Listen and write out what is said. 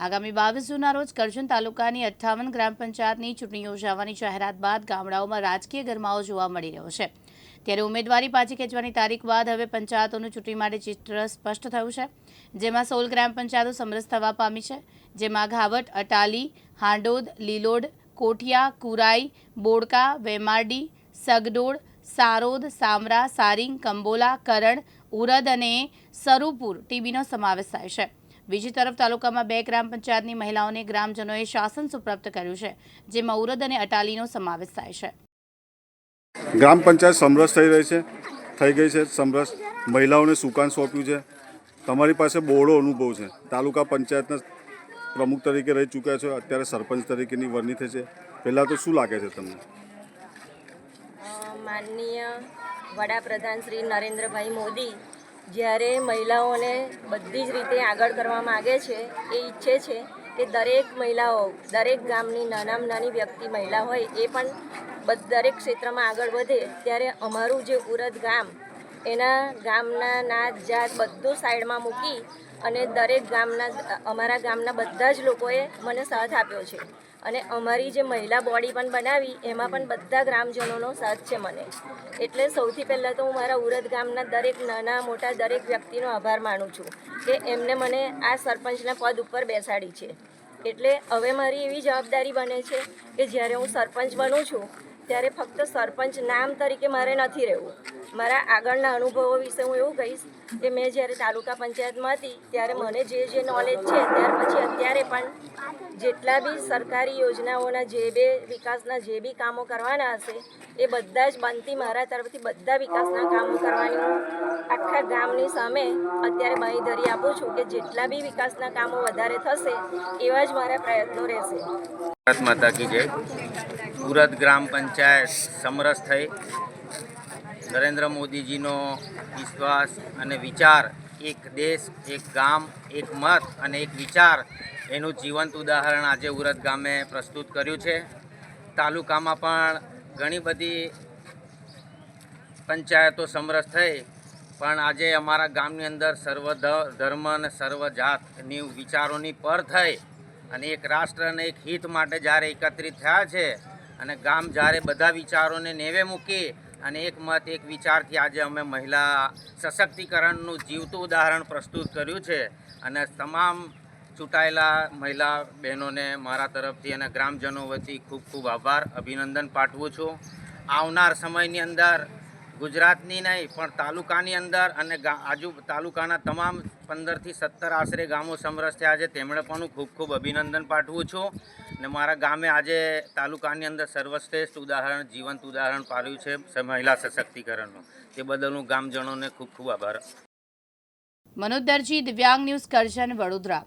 આગામી બાવીસ જૂનના રોજ કરજણ તાલુકાની અઠ્ઠાવન ગ્રામ પંચાયતની ચૂંટણી યોજાવાની જાહેરાત બાદ ગામડાઓમાં રાજકીય ગરમાવો જોવા મળી રહ્યો છે. ત્યારે ઉમેદવારી પાછી ખેંચવાની તારીખ બાદ હવે પંચાયતોનું ચૂંટણી માટે ચિત્ર સ્પષ્ટ થયું છે. જેમાં સોળ ગ્રામ પંચાયતો સમરસ થવા પામી છે. જેમાં ઘાવટ, અટાલી, હાંડોદ, લીલોડ, કોઠિયા, કુરાઈ, બોડકા, વેમારડી, સગડોળ, સારોદ, સામરા, સારિંગ, કંબોલા, કરણ, ઉરદ અને સરુપુર ટીબીનો સમાવેશ થાય છે. બીજી તરફ તાલુકામાં બે ગ્રામ પંચાયતની મહિલાઓને ગ્રામજનોએ શાસન સુપ્રાપ્ત કર્યું છે જેમાં ઉરદ અને અટાલીનો સમાવેશ થાય છે. ગ્રામ પંચાયત સમરસ થઈ રહી છે થઈ ગઈ છે સમરસ. મહિલાઓને સુકાન સોંપ્યું છે? તમારી પાસે બહોળો અનુભવ છે. તાલુકા પંચાયતના પ્રમુખ તરીકે રહી ચૂક્યા છો અત્યારે સરપંચ તરીકેની વરણી થઈ છે. પહેલાં તો શું લાગે છે તમને? માનનીય વડાપ્રધાન શ્રી નરેન્દ્રભાઈ મોદી જ્યારે મહિલાઓને બધી જ રીતે આગળ કરવા માગે છે, એ ઈચ્છે છે કે દરેક મહિલાઓ, દરેક ગામની નાનામાં નાની વ્યક્તિ મહિલા હોય, એ પણ દરેક ક્ષેત્રમાં આગળ વધે. ત્યારે અમારું જે ઉરદ ગામ, એના ગામના નાત જાત બધું સાઈડમાં મૂકી અને દરેક ગામના, અમારા ગામના બધા જ લોકોએ મને સાથ આપ્યો છે. અને અમારી જે મહિલા બોડી પણ બનાવી, એમાં પણ બધા ગ્રામજનોનો સાથ છે મને. એટલે સૌથી પહેલાં તો હું મારા ઉરદ ગામના દરેક નાના મોટા દરેક વ્યક્તિનો આભાર માનું છું કે એમને મને આ સરપંચના પદ ઉપર બેસાડી છે. એટલે હવે મારી એવી જવાબદારી બને છે કે જ્યારે હું સરપંચ બનું છું ત્યારે ફક્ત સરપંચ નામ તરીકે મારે નથી રહેવું. મારા આગળના અનુભવો વિશે હું એવું કહીશ કે મેં જ્યારે તાલુકા પંચાયતમાં હતી, ત્યારે મને જે જે નોલેજ છે, ત્યાર પછી અત્યારે પણ જેટલા બી સરકારી યોજનાઓના જે બે વિકાસના જે બી કામો કરવાના હશે, એ બધા જ બનતી મારા તરફથી બધા વિકાસના કામો કરવાની આખા ગામની સામે અત્યારે બાંયધરી આપું છું કે જેટલા બી વિકાસના કામો વધારે થશે, એવા જ મારા પ્રયત્નો રહેશે. ભારત માતા કી જય. સુરત ગ્રામ પંચાયત સમરસ થઈ. નરેન્દ્ર મોદીજીનો વિશ્વાસ અને વિચાર એક દેશ, એક ગામ, એક મત અને એક વિચાર એનું જીવંત ઉદાહરણ આજે ઉરત ગામે પ્રસ્તુત કર્યું છે. તાલુકામાં પણ ઘણી બધી પંચાયતો સમરસ થઈ. પણ આજે અમારા ગામની અંદર સર્વ ધર્મ અને સર્વ જાતની વિચારોની પર થઈ. અને એક રાષ્ટ્ર અને એક હિત માટે જ્યારે એકત્રિત થયા છે અને ગામ જ્યારે બધા વિચારોને નેવે મૂકી અને એક મત, એક વિચારથી આજે અમે મહિલા સશક્તિકરણનું જીવતું ઉદાહરણ પ્રસ્તુત કર્યું છે અને તમામ ચૂંટાયેલા મહિલા બહેનોને મારા તરફથી અને ગ્રામજનો વતી ખૂબ ખૂબ આભાર, અભિનંદન પાઠવું છું. આવનાર સમયની અંદર ગુજરાતની નહીં, પણ તાલુકાની અંદર અને આજુ, તાલુકાના તમામ પંદરથી સત્તર આશરે ગામો સમરસ થયા છે. તેમણે પણ હું ખૂબ ખૂબ અભિનંદન પાઠવું છું. ને મારા ગામે આજે તાલુકાની અંદર સર્વશ્રેષ્ઠ ઉદાહરણ, જીવંત ઉદાહરણ પાડ્યું છે મહિલા સશક્તિકરણનું. તે બદલ હું ગામજનોને ખૂબ ખૂબ આભાર. મનોજ દરજી દિવ્યાંગ ન્યૂઝ કરજણ વડોદરા.